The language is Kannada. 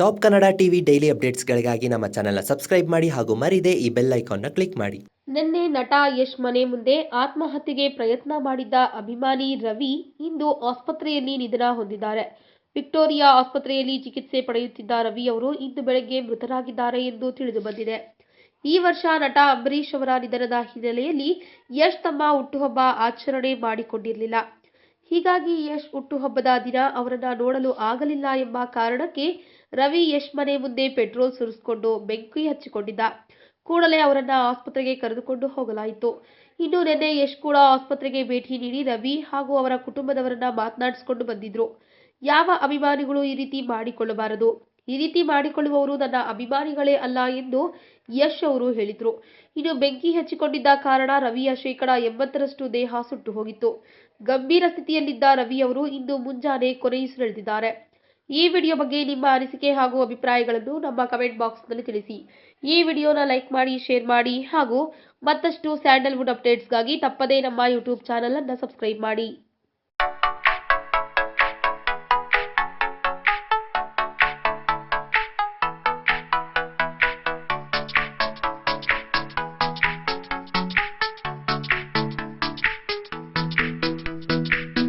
ಟಾಪ್ ಕನ್ನಡ ಟಿವಿ ಡೈಲಿ ಅಪ್ಡೇಟ್ಸ್ಗಳಿಗಾಗಿ ನಮ್ಮ ಚಾನೆಲ್ನ ಸಬ್ಸ್ಕ್ರೈಬ್ ಮಾಡಿ ಹಾಗೂ ಮರಿದೆ ಈ ಬೆಲ್ ಐಕಾನ್ನ ಕ್ಲಿಕ್ ಮಾಡಿ. ನಿನ್ನೆ ನಟ ಯಶ್ ಮನೆ ಮುಂದೆ ಆತ್ಮಹತ್ಯೆಗೆ ಪ್ರಯತ್ನ ಮಾಡಿದ್ದ ಅಭಿಮಾನಿ ರವಿ ಇಂದು ಆಸ್ಪತ್ರೆಯಲ್ಲಿ ನಿಧನ ಹೊಂದಿದ್ದಾರೆ. ವಿಕ್ಟೋರಿಯಾ ಆಸ್ಪತ್ರೆಯಲ್ಲಿ ಚಿಕಿತ್ಸೆ ಪಡೆಯುತ್ತಿದ್ದ ರವಿ ಅವರು ಇಂದು ಬೆಳಗ್ಗೆ ಮೃತರಾಗಿದ್ದಾರೆ ಎಂದು ತಿಳಿದು ಬಂದಿದೆ. ಈ ವರ್ಷ ನಟ ಅಂಬರೀಶ್ ಅವರ ನಿಧನದ ಹಿನ್ನೆಲೆಯಲ್ಲಿ ಯಶ್ ತಮ್ಮ ಹುಟ್ಟುಹಬ್ಬ ಆಚರಣೆ ಮಾಡಿಕೊಂಡಿರಲಿಲ್ಲ. ಹೀಗಾಗಿ ಯಶ್ ಹುಟ್ಟುಹಬ್ಬದ ದಿನ ಅವರನ್ನ ನೋಡಲು ಆಗಲಿಲ್ಲ ಎಂಬ ಕಾರಣಕ್ಕೆ ರವಿ ಯಶ್ ಮನೆ ಮುಂದೆ ಪೆಟ್ರೋಲ್ ಸುರಿಸಿಕೊಂಡು ಬೆಂಕಿ ಹಚ್ಚಿಕೊಂಡಿದ್ದ. ಕೂಡಲೇ ಅವರನ್ನ ಆಸ್ಪತ್ರೆಗೆ ಕರೆದುಕೊಂಡು ಹೋಗಲಾಯಿತು. ಇನ್ನು ನಿನ್ನೆ ಯಶ್ ಕೂಡ ಆಸ್ಪತ್ರೆಗೆ ಭೇಟಿ ನೀಡಿ ರವಿ ಹಾಗೂ ಅವರ ಕುಟುಂಬದವರನ್ನ ಮಾತನಾಡಿಸಿಕೊಂಡು ಬಂದಿದ್ರು. ಯಾವ ಅಭಿಮಾನಿಗಳು ಈ ರೀತಿ ಮಾಡಿಕೊಳ್ಳಬಾರದು? ಈ ರೀತಿ ಮಾಡಿಕೊಳ್ಳುವವರು ನನ್ನ ಅಭಿಮಾನಿಗಳೇ ಅಲ್ಲ ಎಂದು ಯಶ್ ಅವರು ಹೇಳಿದರು. ಇನ್ನು ಬೆಂಕಿ ಹಚ್ಚಿಕೊಂಡಿದ್ದ ಕಾರಣ ರವಿಯ ಶೇಕಡ ಎಂಬತ್ತರಷ್ಟು ದೇಹ ಸುಟ್ಟು ಹೋಗಿತ್ತು. ಗಂಭೀರ ಸ್ಥಿತಿಯಲ್ಲಿದ್ದ ರವಿ ಅವರು ಇಂದು ಮುಂಜಾನೆ ಕೊನೆಯುಸಿರೆಳೆದಿದ್ದಾರೆ ಈ ವಿಡಿಯೋ ಬಗ್ಗೆ ನಿಮ್ಮ ಅನಿಸಿಕೆ ಹಾಗೂ ಅಭಿಪ್ರಾಯಗಳನ್ನು ನಮ್ಮ ಕಮೆಂಟ್ ಬಾಕ್ಸ್ನಲ್ಲಿ ತಿಳಿಸಿ. ಈ ವಿಡಿಯೋನ ಲೈಕ್ ಮಾಡಿ, ಶೇರ್ ಮಾಡಿ ಹಾಗೂ ಮತ್ತಷ್ಟು ಸ್ಯಾಂಡಲ್ವುಡ್ ಅಪ್ಡೇಟ್ಸ್ಗಾಗಿ ತಪ್ಪದೇ ನಮ್ಮ ಯೂಟ್ಯೂಬ್ ಚಾನಲನ್ನು ಸಬ್ಸ್ಕ್ರೈಬ್ ಮಾಡಿ.